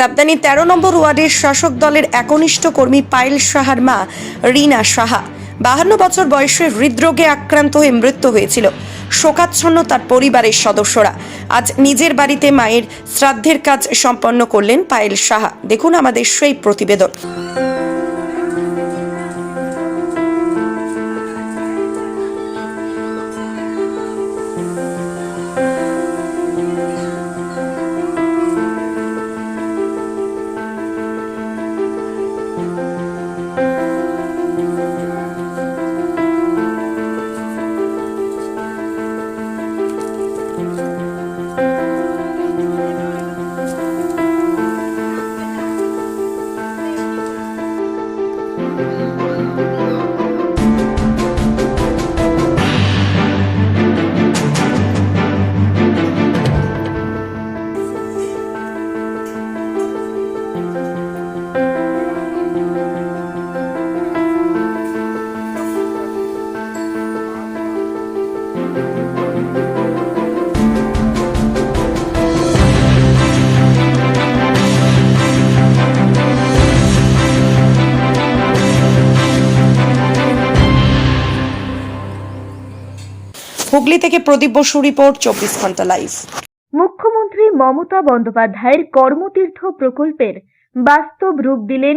সাবধানী তেরো নম্বর ওয়ার্ডের শাসক দলের একনিষ্ঠ কর্মী পায়েল সাহার মা রিনা সাহা বাহান্ন বছর বয়সে হৃদরোগে আক্রান্ত হয়ে মৃত্যু হয়েছিল। শোকাচ্ছন্ন তার পরিবারের সদস্যরা। আজ নিজের বাড়িতে মায়ের শ্রাদ্ধের কাজ সম্পন্ন করলেন পায়েল সাহা। দেখুন আমাদের সেই প্রতিবেদন। হুগলি থেকে প্রদীপ বসু রিপোর্ট, চব্বিশ ঘণ্টা লাইভ মুখ্যমন্ত্রী মমতা বন্দ্যোপাধ্যায়ের কর্মতীর্থ প্রকল্পের বাস্তব রূপ দিলেন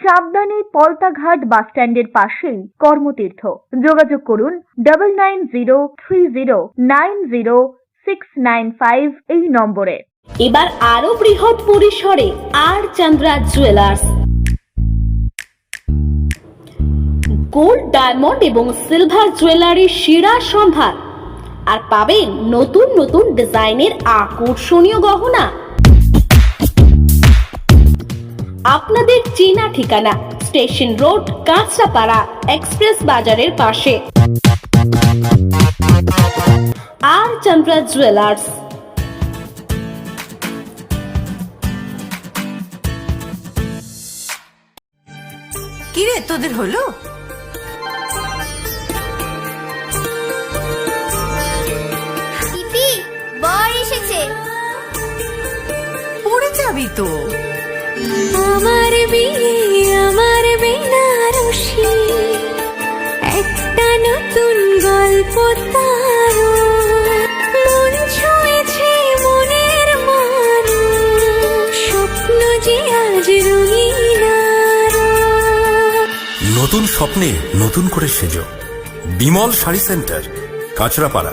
সাবধানী পলতাঘাট বাসস্ট্যান্ডের পাশেই কর্মতীর্থ। যোগাযোগ করুন double nine zero three zero nine zero six nine five এই নম্বরে। এবার আরও বৃহৎ পরিসরে R Chandra jewellers. Gold, diamond এবং সিলভার জুয়েলারির সেরা সম্ভার। আর পাবেন নতুন নতুন ডিজাইনের আকর্ষণীয় গহনা। আপনাদের চেনা ঠিকানা স্টেশন রোড কাঁচরাপাড়া এক্সপ্রেস বাজারের পাশে। R Chandra jewellers. কিরে তোদের হলো? দিদি বর এসেছে। পড়ে যাবি তো। আমার আমার একটা নতুন গল্প স্বপ্ন নতুন স্বপ্নে নতুন করে সেজো। বিমল শাড়ি সেন্টার, কাঁচরাপাড়া।